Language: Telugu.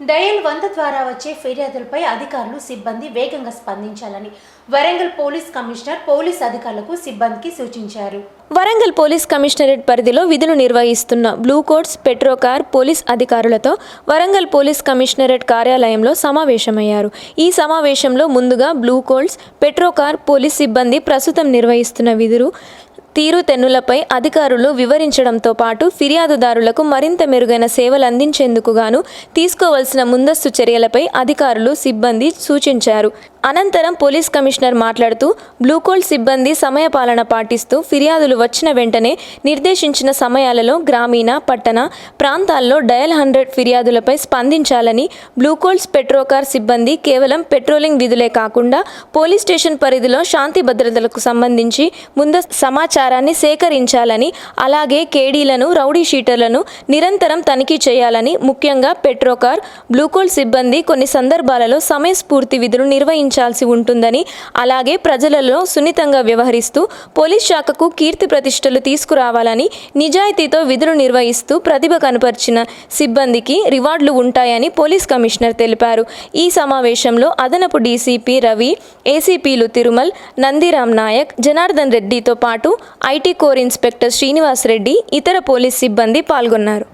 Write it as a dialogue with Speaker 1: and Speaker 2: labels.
Speaker 1: డయల్ వంద ద్వారా వచ్చే ఫిర్యాదులపై అధికారులు సిబ్బంది వేగంగా స్పందించాలని వరంగల్ పోలీస్ కమిషనర్ పోలీస్ అధికారులకు సిబ్బందికి సూచించారు.
Speaker 2: వరంగల్ పోలీస్ కమిషనరేట్ పరిధిలో విధులు నిర్వహిస్తున్న బ్లూ కోట్స్ పెట్రోకార్ పోలీస్ అధికారులతో వరంగల్ పోలీస్ కమిషనరేట్ కార్యాలయంలో సమావేశమయ్యారు. ఈ సమావేశంలో ముందుగా బ్లూ కోట్స్ పెట్రోకార్ పోలీస్ సిబ్బంది ప్రస్తుతం నిర్వహిస్తున్న విధులు తీరుతెన్నులపై అధికారులు వివరించడంతో పాటు ఫిర్యాదుదారులకు మరింత మెరుగైన సేవలు అందించేందుకుగాను తీసుకోవలసిన ముందస్తు చర్యలపై అధికారులు సిబ్బంది సూచించారు. అనంతరం పోలీస్ కమిషనర్ మాట్లాడుతూ బ్లూకోల్ సిబ్బంది సమయపాలన పాటిస్తూ ఫిర్యాదులు వచ్చిన వెంటనే నిర్దేశించిన సమయాలలో గ్రామీణ పట్టణ ప్రాంతాల్లో డయల్ హండ్రెడ్ ఫిర్యాదులపై స్పందించాలని బ్లూకోల్స్ పెట్రోకార్ సిబ్బంది కేవలం పెట్రోలింగ్ విధులే కాకుండా పోలీస్ స్టేషన్ పరిధిలో శాంతి భద్రతలకు సంబంధించి ముందస్తు సమాచారాన్ని సేకరించాలని అలాగే కేడీలను రౌడీ షీటర్లను నిరంతరం తనిఖీ చేయాలని ముఖ్యంగా పెట్రోకార్ బ్లూకోల్ సిబ్బంది కొన్ని సందర్భాలలో సమయస్ఫూర్తి విధులు నిర్వహించాల్సి ఉంటుందని అలాగే ప్రజలలో సున్నితంగా వ్యవహరిస్తూ పోలీస్ శాఖకు కీర్తి ప్రతిష్టలు తీసుకురావాలని నిజాయితీతో విధులు నిర్వహిస్తూ ప్రతిభ కనపరిచిన సిబ్బందికి రివార్డులు ఉంటాయని పోలీస్ కమిషనర్ తెలిపారు. ఈ సమావేశంలో అదనపు డీసీపీ రవి ఏసీపీలు తిరుమల్ నందిరామ్ నాయక్ జనార్దన్ రెడ్డితో పాటు IT core inspector Srinivas Reddy ఇతర పోలీస్ సిబ్బంది పాల్గొన్నారు.